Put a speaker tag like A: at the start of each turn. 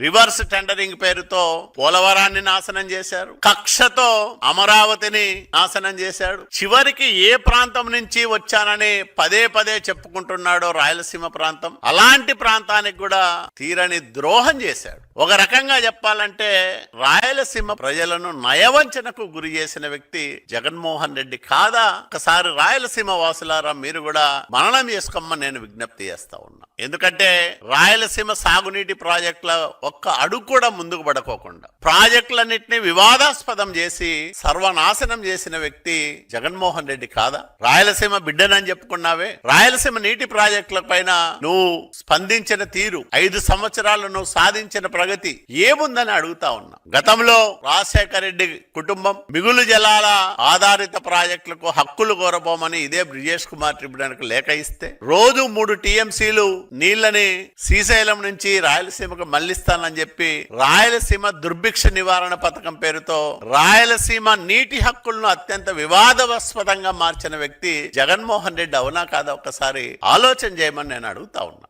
A: Reverse tendering పేరుతో పోలవరాన్ని నాశనం చేశారు. కక్షతో అమరావతిని నాశనం చేశాడు. చివరికి ఏ ప్రాంతం నుంచి వచ్చానని పదే పదే చెప్పుకుంటున్నాడో రాయలసీమ ప్రాంతం. అలాంటి ప్రాంతానికి కూడా తీరని ద్రోహం చేశాడు. ఒక రకంగా చెప్పాలంటే రాయలసీమ ప్రజలను నయవంచనకు గురి చేసిన వ్యక్తి జగన్మోహన్ రెడ్డి కాదా? ఒకసారి రాయలసీమ వాసులారా మీరు కూడా మననం చేసుకోమని నేను విజ్ఞప్తి చేస్తా ఉన్నా. ఎందుకంటే రాయలసీమ సాగునీటి ప్రాజెక్టుల ఒక్క అడుగు కూడా ముందుకు పడకోకుండా ప్రాజెక్టులన్నింటినీ వివాదాస్పదం చేసి సర్వనాశనం చేసిన వ్యక్తి జగన్మోహన్ రెడ్డి కాదా? రాయలసీమ బిడ్డనని చెప్పుకున్నావే. రాయలసీమ నీటి ప్రాజెక్టుల పైన నువ్వు స్పందించిన తీరు ఐదు సంవత్సరాలు నువ్వు సాధించిన ప్రగతి ఏముందని అడుగుతా ఉన్నా. గతంలో రాజశేఖర రెడ్డి కుటుంబం మిగులు జలాల ఆధారిత ప్రాజెక్టులకు హక్కులు కోరబోమని ఇదే బ్రిజేష్ కుమార్ ట్రిబ్యునల్కి లేఖ ఇస్తే రోజు మూడు టీఎంసీలు నీళ్ళని శ్రీశైలం నుంచి రాయలసీమకు మళ్ళిస్తానని చెప్పి రాయలసీమ దుర్భిక్ష నివారణ పథకం పేరుతో రాయలసీమ నీటి హక్కులను అత్యంత వివాదాస్పదంగా మార్చిన వ్యక్తి జగన్మోహన్ రెడ్డి అవునా కాదా ఒక్కసారి ఆలోచన చేయమని నేను అడుగుతా ఉన్నా.